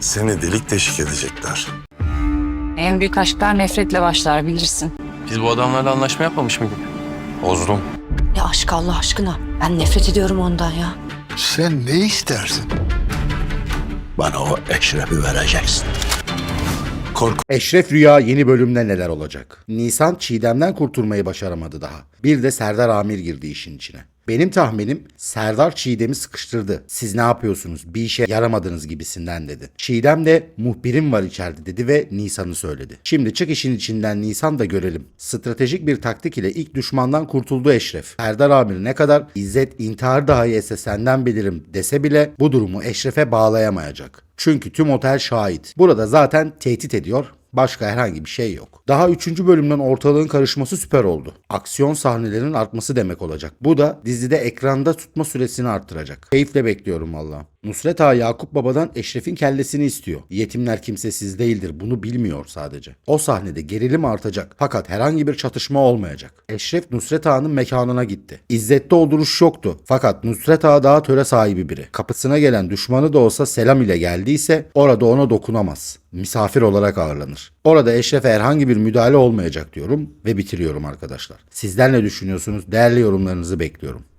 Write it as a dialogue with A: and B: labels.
A: Seni delik deşik edecekler.
B: En büyük aşklar nefretle başlar bilirsin.
C: Biz bu adamlarla anlaşma yapmamış mıydık?
A: Ozrum.
B: Ne aşk Allah aşkına. Ben nefret ediyorum ondan ya.
D: Sen ne istersin? Bana o eşrefi vereceksin.
A: Korku
E: Eşref Rüya yeni bölümde neler olacak? Nisan Çiğdem'den kurtulmayı başaramadı daha. Bir de Serdar Amir girdi işin içine. Benim tahminim Serdar Çiğdem'i sıkıştırdı. Siz ne yapıyorsunuz? Bir işe yaramadınız gibisinden dedi. Çiğdem de muhbirim var içeride dedi ve Nisan'ı söyledi. Şimdi çık işin içinden Nisan da görelim. Stratejik bir taktik ile ilk düşmandan kurtuldu Eşref. Serdar Amir ne kadar İzzet intihar dahi etse senden bilirim dese bile bu durumu Eşref'e bağlayamayacak. Çünkü tüm otel şahit. Burada zaten tehdit ediyor. Başka herhangi bir şey yok. Daha 3. bölümden ortalığın karışması süper oldu. Aksiyon sahnelerinin artması demek olacak. Bu da dizide ekranda tutma süresini arttıracak. Keyifle bekliyorum valla. Nusret Ağa Yakup Baba'dan Eşref'in kellesini istiyor. Yetimler kimsesiz değildir bunu bilmiyor sadece. O sahnede gerilim artacak fakat herhangi bir çatışma olmayacak. Eşref Nusret Ağa'nın mekanına gitti. İzzet'te o yoktu fakat Nusret Ağa daha töre sahibi biri. Kapısına gelen düşmanı da olsa selam ile geldiyse orada ona dokunamaz. Misafir olarak ağırlanır. Orada Eşref'e herhangi bir müdahale olmayacak diyorum ve bitiriyorum arkadaşlar. Sizler ne düşünüyorsunuz? Değerli yorumlarınızı bekliyorum.